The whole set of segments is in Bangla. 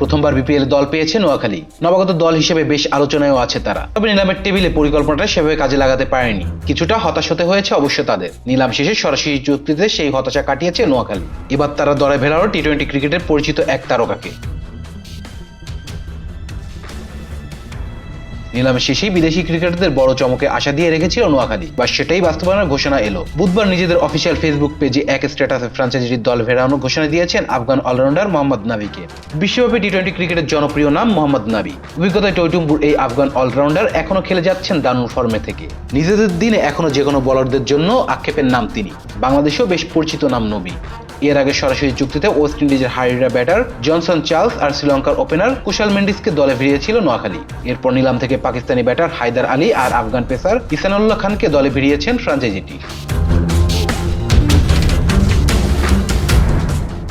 প্রথমবার বিপিএল দল পেয়েছে নোয়াখালী। নবাগত দল হিসেবে বেশ আলোচনায়ও আছে তারা। তবে নিলামের টেবিলে পরিকল্পনাটা সেভাবে কাজে লাগাতে পারেনি। কিছুটা হতাশ হতে হয়েছে অবশ্য তাদের। নিলাম শেষে সরাসরি চুক্তিতে সেই হতাশা কাটিয়েছে নোয়াখালী। এবার তারা দলে ভেড়ারও টি টোয়েন্টি ক্রিকেটের পরিচিত এক তারকাকে। নিলামের শেষেই বিদেশি ক্রিকেটারদের বড় চমকে আশা দিয়ে রেখেছিল নোয়াখালী। বা সেটাই বাস্তবায়নের ঘোষণা এলো। বুধবার নিজেদের অফিসিয়াল ফেসবুক পেজে এক স্ট্যাটাসে ফ্রাঞ্চাইজির দল ফেরানোর ঘোষণা দিয়েছেন আফগান অলরাউন্ডার মোহাম্মদ নাবিকে। বিশ্বব্যাপী টি টোয়েন্টি ক্রিকেটের জনপ্রিয় নাম মোহাম্মদ নাবি। অভিজ্ঞতায় টৈটুম্বুর এই আফগান অলরাউন্ডার এখনও খেলে যাচ্ছেন দারুণ ফর্মে থেকে। নিজেদের দিনে এখনও যে কোনো বলারদের জন্য আক্ষেপের নাম তিনি। বাংলাদেশেও বেশ পরিচিত নাম নবী। এর আগে সরাসরি চুক্তিতে ওয়েস্ট ইন্ডিজের হারিরা ব্যাটার জনসন চার্লস আর শ্রীলঙ্কার ওপেনার কুশাল মেন্ডিসকে দলে ভিড়িয়েছিল নোয়াখালী। এরপর নিলাম থেকে পাকিস্তানি ব্যাটার হায়দার আলী আর আফগান পেসার ইসানুল্লাহ খানকে দলে ভিড়িয়েছেন ফ্রাঞ্চাইজিটি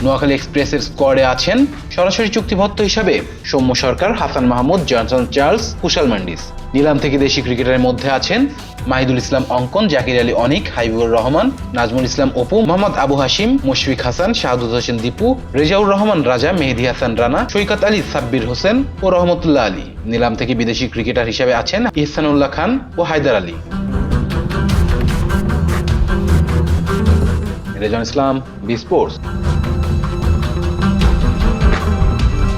নোয়াখালী এক্সপ্রেসের স্কোয়াডে আছেন সরাসরি চুক্তিবদ্ধ হিসাবে সৌম্য সরকার, হাসান মাহমুদ, জনসন চার্লস, কুশাল মান্ডিস। নিলাম থেকে দেশি ক্রিকেটারের মধ্যে আছেন মাহিদুল ইসলাম অঙ্কন, জাকির আলী অনিক, হাবিবুর রহমান, নাজমুল ইসলাম অপু, মোহাম্মদ আবু হাসিম মুশফিক হাসান শাহাদুল হোসেন দীপু, রেজাউর রহমান রাজা, মেহেদি হাসান রানা, সৈকত আলী, সাব্বির হোসেন ও রহমতুল্লাহ আলী। নিলাম থেকে বিদেশি ক্রিকেটার হিসেবে আছেন ইহসানুল্লাহ খান ও Haider Ali. Rezon Islam, B sports.